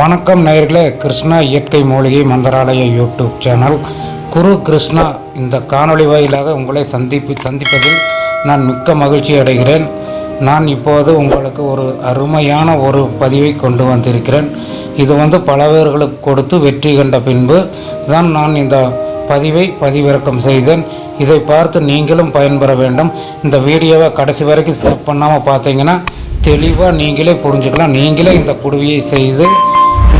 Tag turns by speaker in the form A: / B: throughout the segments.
A: வணக்கம் நேர்களே கிருஷ்ணா இயற்கை மூலிகை மந்திராலய யூடியூப் சேனல். குரு கிருஷ்ணா இந்த காணொளி வாயிலாக உங்களை சந்திப்பு சந்திப்பதில் நான் மிக்க மகிழ்ச்சி அடைகிறேன். நான் இப்போது உங்களுக்கு ஒரு அருமையான ஒரு பதிவை கொண்டு வந்திருக்கிறேன். இது வந்து பல பேர்களுக்கு கொடுத்து வெற்றி கண்ட பின்பு தான் நான் இந்த பதிவை பதிவிறக்கம் செய்தேன். இதை பார்த்து நீங்களும் பயன்பெற வேண்டும். இந்த வீடியோவை கடைசி வரைக்கும் ஸ்கிப் பண்ணாமல் பார்த்தீங்கன்னா தெளிவாக நீங்களே புரிஞ்சுக்கலாம். நீங்களே இந்த குடுவையை செய்து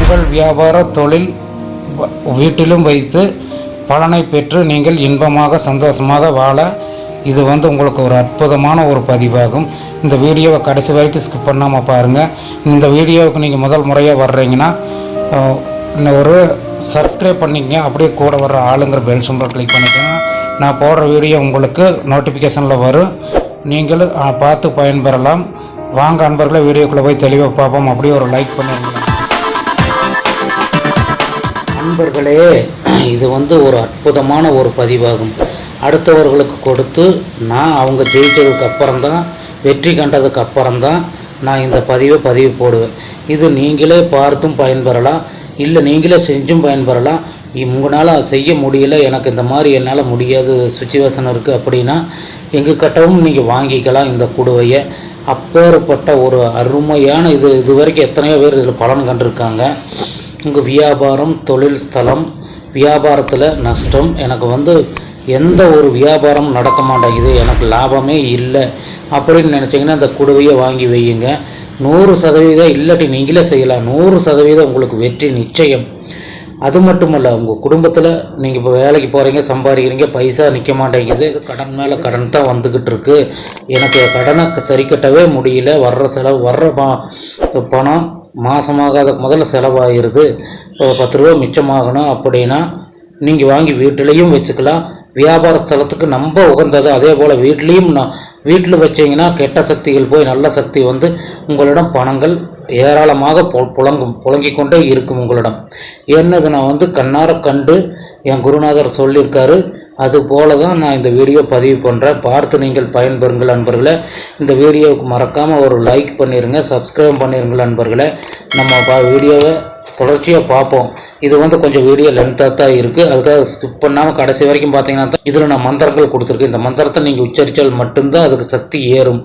A: உங்கள் வியாபார தொழில் வீட்டிலும் வைத்து பலனை பெற்று நீங்கள் இன்பமாக சந்தோஷமாக வாழ. இது வந்து உங்களுக்கு ஒரு அற்புதமான ஒரு பதிவாகும். இந்த வீடியோவை கடைசி வரைக்கும் ஸ்கிப் பண்ணாமல் பாருங்கள் இந்த வீடியோவுக்கு நீங்கள் முதல் முறையாக வர்றீங்கன்னா இன்னும் ஒரு சப்ஸ்கிரைப் பண்ணிக்கங்க. அப்படியே கூட வர்ற ஆளுங்கிற பெல் சிம்பல் கிளிக் பண்ணிக்கோங்க. நான் போடுற வீடியோ உங்களுக்கு நோட்டிஃபிகேஷனில் வரும். நீங்களும் பார்த்து பயன்பெறலாம். வாங்க அன்பர்களை வீடியோக்குள்ளே போய் தெளிவாக பார்ப்போம். அப்படியே ஒரு லைக் பண்ணிடுங்க நண்பர்களே இது வந்து ஒரு அற்புதமான ஒரு பதிவாகும். அடுத்தவர்களுக்கு கொடுத்து நான் அவங்க ஜெயித்ததுக்கு அப்புறம்தான் வெற்றி கண்டதுக்கு அப்புறம்தான் நான் இந்த பதிவை பதிவு போடுவேன். இது நீங்களே பார்த்தும் பயன்பெறலாம் இல்லை நீங்களே செஞ்சும் பயன்பெறலாம். உங்களால் செய்ய முடியல எனக்கு இந்த மாதிரி என்னால் முடியாது சுச்சுவேஷன் இருக்குது அப்படின்னா எங்கள் கட்டவும் நீங்கள் வாங்கிக்கலாம் இந்த குடுவையை. அப்பேற்பட்ட ஒரு அருமையான இது இது வரைக்கும் எத்தனையோ பேர் இதில் பலன் கண்டிருக்காங்க. உங்கள் வியாபாரம் தொழில் ஸ்தலம் வியாபாரத்தில் நஷ்டம். எனக்கு வந்து எந்த ஒரு வியாபாரமும் நடக்க மாட்டேங்குது. எனக்கு லாபமே இல்லை. அப்படின்னு நினச்சிங்கன்னா அந்த குடுவையை வாங்கி வையுங்க. நூறு சதவீதம் இல்லாட்டி நீங்களே செய்யலாம். நூறு சதவீதம் உங்களுக்கு வெற்றி நிச்சயம். அது மட்டுமல்ல உங்கள் குடும்பத்தில் நீங்கள் இப்போ வேலைக்கு போகிறீங்க சம்பாதிக்கிறீங்க பைசா நிற்க மாட்டேங்குது. கடன் மேலே கடன் தான் வந்துக்கிட்டு இருக்குது எனக்கு கடனை சரி கட்டவே முடியல. வர்ற செலவு வர்ற பணம் மாதமாக மாதமாகாத முதல்ல செலவாகிருது பத்து ரூபா மிச்சமாகணும் அப்படின்னா நீங்கள் வாங்கி வீட்டிலையும் வச்சுக்கலாம். வியாபார ஸ்தலத்துக்கு ரொம்ப உகந்தது அதே போல் வீட்லேயும் நான் வீட்டில் வச்சீங்கன்னா கெட்ட சக்திகள் போய் நல்ல சக்தி வந்து உங்களிடம் பணங்கள் ஏராளமாக பொ புழங்கும் புழங்கிக் கொண்டே இருக்கும் உங்களிடம். என்னது நான் வந்து கண்ணார கண்டு என் குருநாதர் சொல்லியிருக்காரு அது போல தான் நான் இந்த வீடியோ பதிவு பண்ணுறேன் பார்த்து நீங்கள் பயன்பெறுங்கள் நண்பர்களே இந்த வீடியோவுக்கு மறக்காமல் ஒரு லைக் பண்ணிடுங்க சப்ஸ்கிரைப் பண்ணிடுங்கள் நண்பர்களை நம்ம பா வீடியோவை தொடர்ச்சியாக பார்ப்போம். இது வந்து கொஞ்சம் வீடியோ லென்த்தாக தான் இருக்குது அதுக்காக ஸ்கிப் பண்ணாமல் கடைசி வரைக்கும் பார்த்தீங்கன்னா இதில் நான் மந்திரங்கள் கொடுத்துருக்கேன். இந்த மந்திரத்தை நீங்கள் உச்சரித்தால் மட்டும்தான் அதுக்கு சக்தி ஏறும்.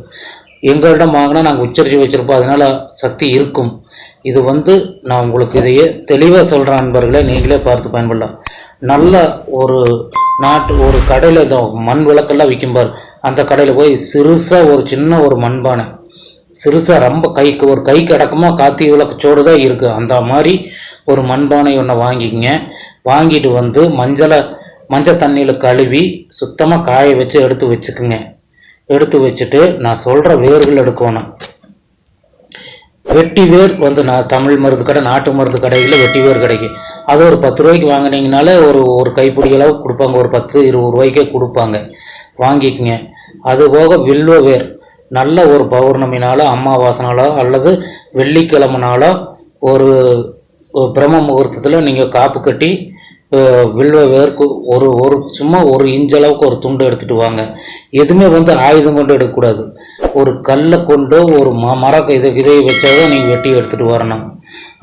A: எங்களிடம் வாங்கினா நாங்கள் உச்சரித்து வச்சுருப்போம். அதனால் சக்தி இருக்கும். இது வந்து நான் உங்களுக்கு இதையே தெளிவாக சொல்கிறேன் நண்பர்களே நீங்களே பார்த்து பயன்படலாம். நல்ல ஒரு நாட்டு ஒரு கடையில் இந்த மண் விளக்கெல்லாம் விற்கும் பாரு. அந்த கடையில் போய் சிறுசாக ஒரு சின்ன ஒரு மண்பானை. சிறுசாக ரொம்ப கைக்கு ஒரு கைக்கு அடக்கமாக காத்தி விளக்குச்சோடு தான் இருக்குது அந்த மாதிரி ஒரு மண்பானை ஒன்று வாங்கிக்கங்க. வாங்கிட்டு வந்து மஞ்சளை மஞ்சள் தண்ணியில் கழுவி சுத்தமாக காய வச்சு எடுத்து வச்சுக்குங்க. எடுத்து வச்சுட்டு நான் சொல்கிற வேர்கள் எடுக்கணும். வெட்டி வேர் வந்து நான் தமிழ் மருந்து கடை நாட்டு மருந்து கடையில் வெட்டி வேர் கிடைக்கும் அது ஒரு பத்து ரூபாய்க்கு வாங்கினீங்கனாலே ஒரு ஒரு கைப்பிடி அளவு கொடுப்பாங்க. ஒரு பத்து இருபது ரூபாய்க்கே கொடுப்பாங்க. வாங்கிக்கங்க. அது போக வில்வ வேர் நல்ல ஒரு பௌர்ணமினாலோ அமாவாசைனாலோ அல்லது வெள்ளிக்கிழமனாலோ ஒரு பிரம்ம முகூர்த்தத்தில் நீங்கள் காப்பு கட்டி அஹ், வில்வ வேர்க்கு ஒரு ஒரு சும்மா ஒரு இன்ச் அளவுக்கு ஒரு துண்டு எடுத்துகிட்டு வாங்க. எதுவுமே வந்து ஆயுதம் கொண்டு எடுக்கக்கூடாது. ஒரு கல்லை கொண்டு ஒரு ம மர இதை இதை வச்சாதான் நீங்கள் வெட்டி எடுத்துகிட்டு வரணும்.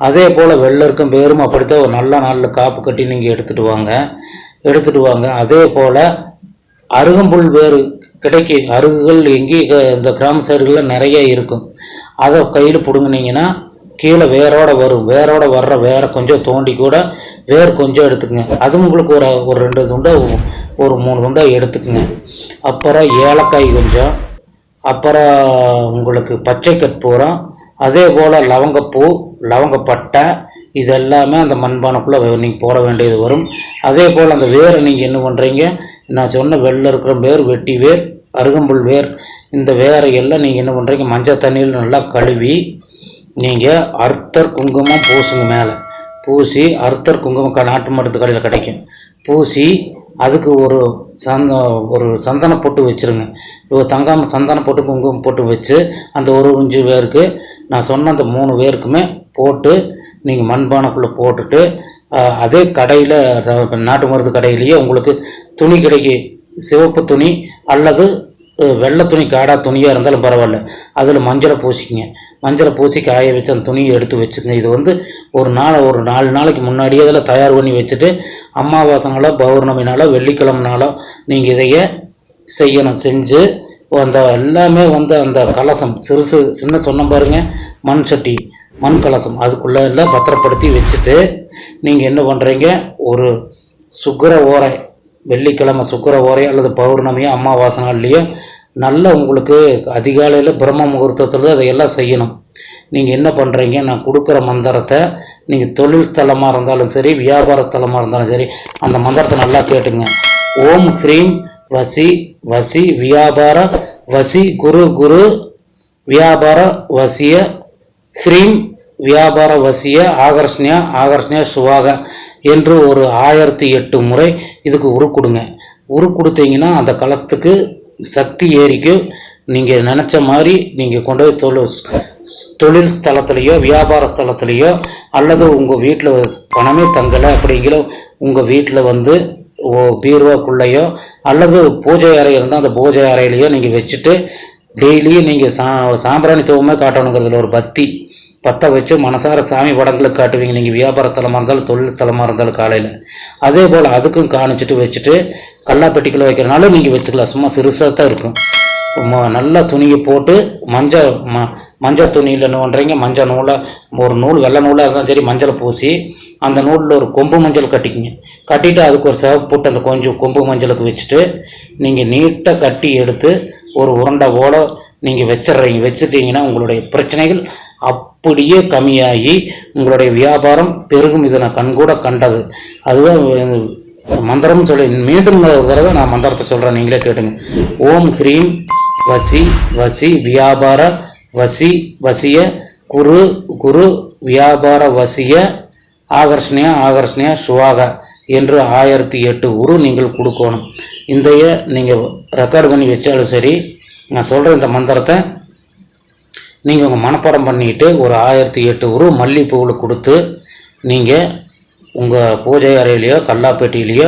A: அதே போல் வெள்ளருக்கும் பேரும் அப்படித்தான் ஒரு நல்ல நாளில் காப்பு கட்டி நீங்கள் எடுத்துகிட்டு வாங்க. எடுத்துகிட்டு வாங்க. அதே போல் அருகம்புல் வேறு கிடைக்கு அருகுகள் எங்கேயும் இந்த கிராம சைடுகளில் நிறைய இருக்கும். அதை கையில் பிடுங்குனீங்கன்னா கீழே வேரோட வரும். வேரோட வர்ற வேற கொஞ்சம் தோண்டி கூட வேர் கொஞ்சம் எடுத்துக்கங்க. அது உங்களுக்கு ஒரு ஒரு ரெண்டு துண்டை ஒரு மூணு துண்டை எடுத்துக்கங்க. அப்புறம் ஏலக்காய் கொஞ்சம் அப்புறம் உங்களுக்கு பச்சை கற்பூரம் அதே போல் லவங்கப்பூ லவங்கப்பட்டை இது எல்லாமே அந்த மண்பானைக்குள்ளே நீங்கள் போட வேண்டியது வரும். அதே போல் அந்த வேரை நீங்கள் என்ன பண்ணுறீங்க நான் சொன்ன வெளில இருக்கிற வேர் வெட்டி வேர் அருகம்புல் வேர் இந்த வேரை எல்லாம் நீங்கள் என்ன பண்ணுறீங்க மஞ்சள் தண்ணியில் நல்லா கழுவி நீங்கள் அர்த்தர் குங்குமம் பூசுங்க மேலே. பூசி அர்த்தர் குங்குமம் க- நாட்டு மருந்து கடையில் கிடைக்கும். பூசி அதுக்கு ஒரு சந்த ஒரு சந்தன பொட்டு வச்சுருங்க. இப்போ தங்காம சந்தனம் போட்டு குங்குமம் போட்டு வச்சு அந்த ஒரு இஞ்சு பேருக்கு நான் சொன்ன அந்த மூணு பேருக்குமே போட்டு நீங்கள் மண்பானைக்குள்ளே போட்டுட்டு அதே கடையில் நாட்டு மருந்து கடையிலேயே உங்களுக்கு துணி கிடைக்கி. சிவப்பு துணி அல்லது வெள்ளை துணி காடாக துணியாக இருந்தாலும் பரவாயில்ல. அதில் மஞ்சளை பூசிக்கிங்க. மஞ்சளை பூசி காய வச்சு அந்த துணியை எடுத்து வச்சுக்கங்க. இது வந்து ஒரு நாள் ஒரு நாலு நாளைக்கு முன்னாடியே அதில் தயார் பண்ணி வச்சுட்டு அமாவாசை நாளோ பௌர்ணமி நாளோ வெள்ளிக்கிழமை நாளோ நீங்கள் இதையே செய்யணும். செஞ்சு அந்த எல்லாமே வந்து அந்த கலசம் சிறுசு சின்ன சொன்ன பாருங்க மண் சட்டி மண் கலசம். அதுக்குள்ளே எல்லாம் பத்திரப்படுத்தி வச்சுட்டு நீங்கள் என்ன பண்ணுறீங்க ஒரு சுக்கர ஓரை வெள்ளிக்கிழமை சுக்கர ஓரையோ அல்லது பௌர்ணமியோ அமாவாசை நாள்லையோ நல்ல உங்களுக்கு அதிகாலையில் பிரம்ம முகூர்த்தத்தில் அதையெல்லாம் செய்யணும். நீங்கள் என்ன பண்ணுறீங்க நான் கொடுக்குற மந்திரத்தை நீங்கள் தொழில் ஸ்தலமாக இருந்தாலும் சரி வியாபார ஸ்தலமாக இருந்தாலும் சரி அந்த மந்திரத்தை நல்லா கேட்டுங்க. ஓம் ஹ்ரீம் வசி வசி வியாபார வசி குரு குரு வியாபார வசிய ஹ்ரீம் வியாபார வசிய ஆகர்ஷ்ணியா ஆகர்ஷ்ணியா சுவாக என்று ஒரு ஆயிரத்தி எட்டு முறை இதுக்கு உரு கொடுங்க. உரு கொடுத்தீங்கன்னா அந்த கலசத்துக்கு சக்தி ஏறிக்கும் நீங்கள் நினச்ச மாதிரி நீங்கள் கொண்டு போய் தொழில் தொழில் ஸ்தலத்துலேயோ வியாபார ஸ்தலத்துலேயோ அல்லது உங்கள் வீட்டில் பணமே தங்கலை அப்படிங்கிற உங்கள் வீட்டில் வந்து ஓ பீர்வாக்குள்ளேயோ அல்லது பூஜை அறை இருந்தால் அந்த பூஜை அறையிலையோ நீங்கள் வச்சுட்டு டெய்லியும் நீங்கள் சா சாம்பிராணி தூவமே காட்டணுங்கிறதுல ஒரு பத்தி பற்ற வச்சு மனசார சாமி படங்களுக்கு காட்டுவீங்க. நீங்கள் வியாபார தலமாக இருந்தாலும் தொழில் தலமாக இருந்தாலும் காலையில். அதே போல் அதுக்கும் காணிச்சிட்டு வச்சுட்டு கல்லாப்பெட்டிக்குள்ளே வைக்கிறனாலும் நீங்கள் வச்சுக்கலாம். சும்மா சிறுசாக தான் இருக்கும். நல்லா துணியை போட்டு மஞ்சள் ம மஞ்சள் துணியில் நோன்றீங்க மஞ்சள் நூலை ஒரு நூல் வெள்ளை நூலாக இருந்தாலும் சரி மஞ்சளை பூசி அந்த நூலில் ஒரு கொம்பு மஞ்சள் கட்டிக்கிங்க. கட்டிட்டு அதுக்கு ஒரு சிவப்பு போட்டு அந்த கொஞ்சம் கொம்பு மஞ்சளுக்கு வச்சுட்டு நீங்கள் நீட்டாக கட்டி எடுத்து ஒரு உருண்டை போல நீங்கள் வச்சிடுறீங்க. வச்சுட்டீங்கன்னா உங்களுடைய பிரச்சனைகள் அப் அப்படியே கம்மியாகி உங்களுடைய வியாபாரம் பெருகும். இதை நான் கண்கூட கண்டது. அதுதான் மந்திரம் மந்திரம்னு சொல்லி மீண்டும் ஒரு தடவை நான் மந்திரத்தை சொல்கிறேன் நீங்களே கேட்டுங்க. ஓம் ஹ்ரீம் வசி வசி வியாபார வசி வசிய குரு குரு வியாபார வசிய ஆகர்ஷணியா ஆகர்ஷணியா சுவாக என்று ஆயிரத்தி எட்டு உரு நீங்கள் கொடுக்கணும். இதைய நீங்கள் ரெக்கார்டு பண்ணி வச்சாலும் சரி நான் சொல்கிற இந்த மந்திரத்தை. நீங்கள் உங்கள் மனப்பாடம் பண்ணிட்டு ஒரு ஆயிரத்தி எட்டு உரு மல்லிப்பூவில் கொடுத்து நீங்கள் உங்கள் பூஜை அறையிலையோ கல்லாப்பேட்டியிலையோ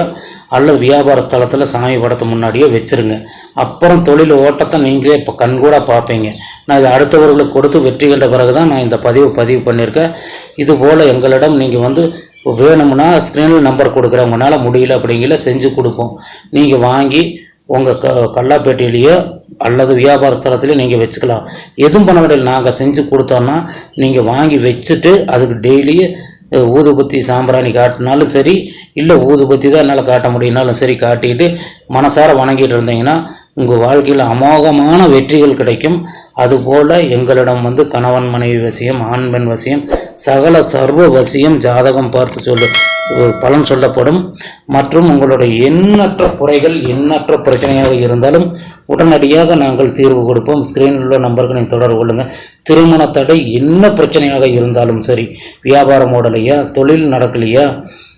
A: அல்லது வியாபார ஸ்தலத்தில் சாமி படத்து முன்னாடியோ வச்சுருங்க. அப்புறம் தொழில் ஓட்டத்தை நீங்களே இப்போ கண்கூட பார்ப்பீங்க. நான் இதை அடுத்தவர்களுக்கு கொடுத்து வெற்றி கண்ட பிறகு தான் நான் இந்த பதிவு பதிவு பண்ணியிருக்கேன். இது போல் எங்களிடம் நீங்கள் வந்து வேணும்னா ஸ்க்ரீனில் நம்பர் கொடுக்குறவங்கனால முடியல அப்படிங்கிற செஞ்சு கொடுப்போம். நீங்கள் வாங்கி உங்கள் க கல்லாப்பேட்டையிலையோ அல்லது வியாபார ஸ்தலத்துலேயும் நீங்கள் வச்சுக்கலாம். எதுவும் பண்ண முடியல நாங்கள் செஞ்சு கொடுத்தோன்னா நீங்கள் வாங்கி வச்சுட்டு அதுக்கு டெய்லி ஊதுபத்தி சாம்பிராணி காட்டினாலும் சரி இல்லை ஊதுபத்தி தான் என்னால் காட்ட முடியும்னாலும் சரி காட்டிட்டு மனசார வணங்கிட்டு இருந்தீங்கன்னா உங்கள் வாழ்க்கையில் அமோகமான வெற்றிகள் கிடைக்கும். அதுபோல் எங்களிடம் வந்து கணவன் மனைவி வசியம் ஆண் பெண் வசியம் சகல சர்வ வசியம் ஜாதகம் பார்த்து சொல்லு. பலன் சொல்லப்படும். மற்றும் உங்களுடைய எண்ணற்ற குறைகள் எண்ணற்ற பிரச்சனையாக இருந்தாலும் உடனடியாக நாங்கள் தீர்வு கொடுப்போம். ஸ்க்ரீனில் உள்ள நம்பருக்கு நீங்கள் தொடர்பு கொள்ளுங்கள் திருமண தடை என்ன பிரச்சனையாக இருந்தாலும் சரி வியாபாரம் ஓடலையா தொழில் நடக்கலையா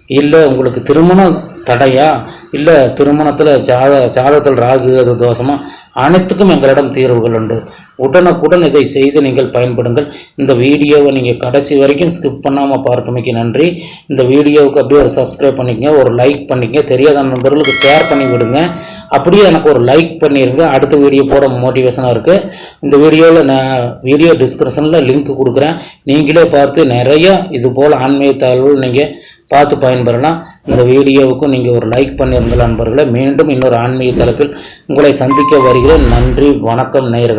A: இல்லை உங்களுக்கு திருமணம் தடையா? இல்லை திருமணத்தில் ஜாத ஜாதத்தில் ராகு அது தோஷமா? அனைத்துக்கும் எங்களிடம் தீர்வுகள் உண்டு. உடனுக்குடன் இதை செய்து நீங்கள் பயன்படுங்கள். இந்த வீடியோவை நீங்கள் கடைசி வரைக்கும் ஸ்கிப் பண்ணாமல் பார்த்தமைக்கு நன்றி. இந்த வீடியோவுக்கு அப்படியே ஒரு சப்ஸ்கிரைப் பண்ணிக்கங்க ஒரு லைக் பண்ணிக்கங்க. தெரியாத நண்பர்களுக்கு ஷேர் பண்ணி விடுங்க. அப்படியே எனக்கு ஒரு லைக் பண்ணிடுங்க அடுத்த வீடியோ போட மோட்டிவேஷனாக இருக்குது இந்த வீடியோவில் நான் வீடியோ டிஸ்கிரிப்ஷனில் லிங்க் கொடுக்குறேன். நீங்களே பார்த்து நிறைய இது போல் ஆன்மீக தகவல் நீங்கள் பார்த்து பயன்பெறலாம். இந்த வீடியோவுக்கும் நீங்கள் ஒரு லைக் பண்ணியிருந்தால் நண்பர்களே மீண்டும் இன்னொரு ஆன்மீக தலைப்பில் உங்களை சந்திக்க வருகிறேன். நன்றி வணக்கம் நேயர்களே.